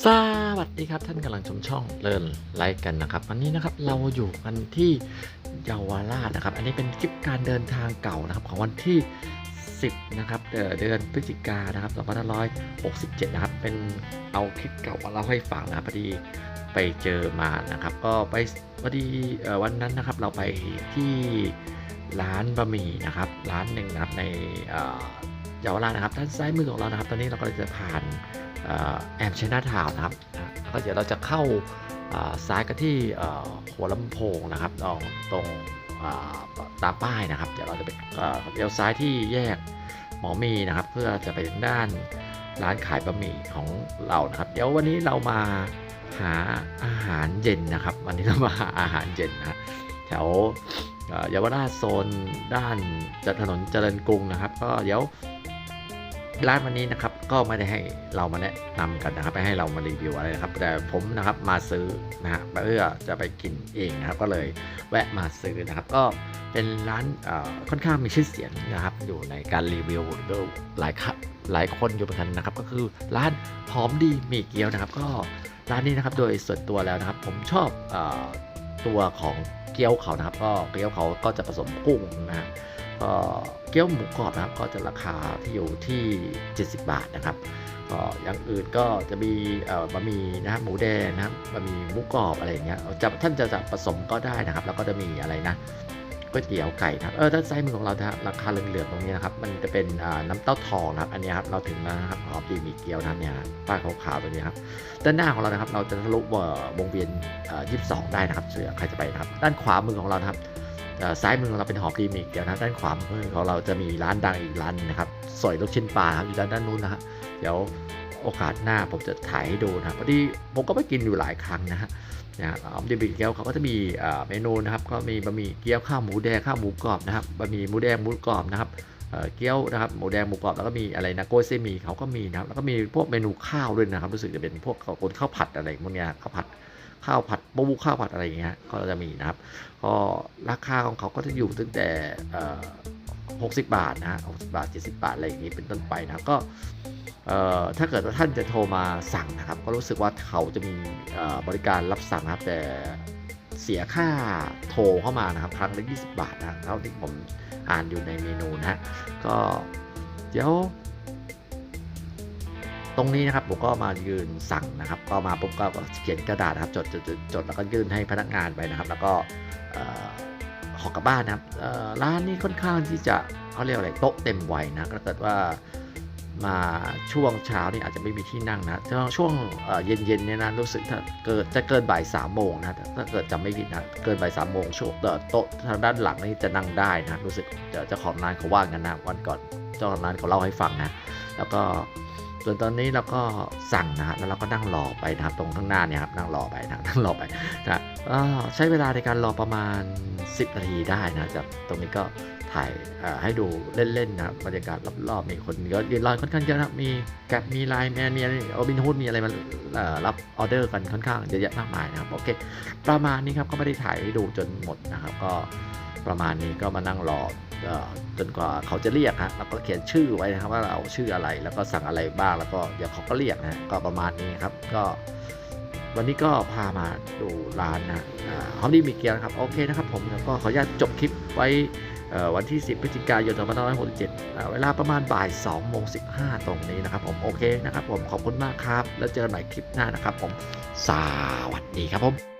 สวัสดีครับท่านกำลังชมช่องเลินไลค์กันนะครับวันนี้นะครับเราอยู่กันที่เยาวราชนะครับ อันนี้เป็นคลิปการเดินทางเก่านะครับของวันที่ 10นะครับเดือนพฤศจิกายนนะครับ2567นะครับเป็นเอาคลิปเก่ามาเล่าให้ฟังนะพอดีไปเจอมานะครับ ก็ไปพอดีวันนั้นนะครับเราไปที่ร้านบะหมี่นะครับร้านหนึ่งนะครับใน เอ่อเยาวราชนะครับด้านซ้ายมือของเรานะครับ ตอนนี้เราก็จะผ่านแอมชนาทาวนะครับแล้วก็เดี๋ยวเราจะเข้าซ้ายกันที่เอ่อหัวลำโพงนะครับตรงตรงอ่าตามป้ายนะครับ เดี๋ยวเราจะไปเลี้ยวซ้ายที่แยกหมอมีนะครับ เพื่อจะไปด้านร้านขายบะหมี่ของเรานะครับ เดี๋ยววันนี้เรามาหาอาหารเย็นนะครับ วันนี้เรามาหาอาหารเย็นนะแถวเอ่อเยาวราชโซนด้านถนนเจริญกรุงนะครับ ก็เดี๋ยว ร้านวันนี้นะครับก็ไม่ได้ให้เรามาแนะนำกันนะครับไม่ให้เรามารีวิวอะไรนะครับ แต่ผมนะครับมาซื้อนะฮะเพื่อจะไปกินเองนะครับ ก็เลยแวะมาซื้อนะครับ ก็เป็นร้านค่อนข้างมีชื่อเสียงนะครับ อยู่ในการรีวิวหลายครับหลายคนอยู่เหมือนกันนะครับ ก็คือร้านหอมดีมีเกี๊ยวนะครับ ก็ร้านนี้นะครับโดยส่วนตัวแล้วนะครับ ผมชอบอตัวของเกี๊ยวเขานะครับ ก็เกี๊ยวเขาก็จะผสมกุ้งนะฮะ ก็เกี๊ยวหมูกรอบนะครับก็จะราคาที่อยู่ที่ 70 บาทนะครับก็อย่างอื่นก็จะมีบะหมี่นะครับหมูแดงนะครับบะหมี่หมูกรอบอะไรอย่างเงี้ยจะท่านจะจะผสมก็ได้นะครับ แล้วก็จะมีอะไรนะก๋วยเตี๋ยวไก่นะครับเออด้านซ้ายมือของเรานะครับราคาเหลืองๆตรงนี้นะครับ มันจะเป็นน้ำเต้าทองนะครับ อันนี้ครับเราถึงแล้วนะครับหอมดีมีเกี๊ยวนะเนี่ยป้ายขาวๆตัวนี้ครับด้านหน้าของเรานะครับ เราจะทะลุวงเวียนเอ่อ22 ได้นะครับเสือใครจะไปนะครับ ด้านขวามือของเรานะครับ ซ้ายมือของเราเป็นหอพรีมิกเดี๋ยวนะด้านขวามือของเราจะมีร้านดังอีกร้านนะครับสอยลูกชิ้นปลาครับอยู่ด้านด้านนู้นนะฮะเดี๋ยวโอกาสหน้าผมจะถ่ายให้ดูนะครับพอดีผมก็ไปกินอยู่หลายครั้งนะฮะนะออมดีบิเกี๊ยวเขาก็จะมีเอ่อเมนูนะครับ ก็มีบะหมี่เกี๊ยวข้าวหมูแดงข้าวหมูกรอบนะครับบะหมี่หมูแดงหมูกรอบนะครับ เกี๊ยวนะครับหมูแดงหมูกรอบแล้วก็มีอะไรนะโกยเซมิเขาก็มีนะครับแล้วก็มีพวกเมนูข้าวด้วยนะครับ รู้สึกจะเป็นพวกข้าวคนข้าวผัดอะไรพวกเนี้ยข้าวผัดข้าวผัดปูข้าวผัดอะไรอย่างเงี้ยก็จะมีนะครับ ก็ราคาของเขาก็จะอยู่ตั้งแต่เอ่อ60 บาทนะฮะ60 บาท 70 บาท อะไรอย่างนี้เป็นต้นไปนะก็ถ้าเกิดว่าท่านจะโทรมาสั่งนะครับ ก็รู้สึกว่าเขาจะมีบริการรับสั่งนะครับแต่ เสียค่าโทรเข้ามานะครับ ครั้งละ20 บาทนะเท่าที่ผมอ่านอยู่ในเมนูนะฮะก็เดี๋ยว ตรงนี้นะครับผมก็มายืนสั่งนะครับ ก็มาปุ๊บก็เขียนกระดาษนะครับจดจดจดจดแล้วก็ยื่นให้พนักงานไปนะครับ แล้วก็เอ่อกลับบ้านนะครับร้านนี้ค่อนข้างที่จะเขาเรียกอะไรโต๊ะเต็มวัยนะถ้าเกิดว่า มาช่วงเช้านี่อาจจะไม่มีที่นั่งนะช่วงเอ่อเย็นๆเนี่ยนะรู้สึกถ้าเกิดจะเกินบ่ายสามโมงนะถ้าเกิดจำไม่ผิดนะเกินบ่ายสามโมงช่วงเอ่อโต๊ะทางด้านหลังนี่จะนั่งได้นะรู้สึกเดี๋ยวเจ้าของร้านเขาว่ากันนะวันก่อนเจ้าของร้านเขาเล่าให้ฟังนะแล้วก็ ส่วนตอนนี้เราก็สั่งนะฮะแล้วเราก็นั่งรอไปนะครับตรงข้างหน้าเนี่ยครับนั่งรอไปนะนั่งรอไปนะก็ใช้เวลาในการรอประมาณ 10 นาทีได้นะจากตรงนี้ก็ถ่ายให้ดูเล่นๆนะครับบรรยากาศรอบๆมีคนก็ยืนรอค่อนข้างเยอะนะครับมีแกร็บมีไลน์แมนมีอะไรโอบินฮูดมีอะไรมารับออเดอร์กันค่อนข้างเยอะแยะมากมายนะครับโอเคประมาณนี้ครับก็ไม่ได้ถ่ายให้ดูจนหมดนะครับ ก็ประมาณนี้ก็มานั่งรอ จนกว่าเขาจะเรียกฮะแล้วก็เขียนชื่อไว้นะครับว่าเราชื่ออะไรแล้วก็สั่งอะไรบ้างแล้วก็เดี๋ยวเขาก็เรียกนะก็ประมาณนี้ครับก็วันนี้ก็พามาดูร้านนะฮอมดี้มีเกียร์นะครับโอเคนะครับผมแล้วก็ขออนุญาตจบคลิปไว้วันที่ 10 พฤศจิกายน2567อ่าเวลาประมาณบ่าย2โมง15 ตรงนี้นะครับผมโอเคนะครับผมขอบคุณมากครับ แล้วเจอกันใหม่คลิปหน้านะครับผม สวัสดีครับผม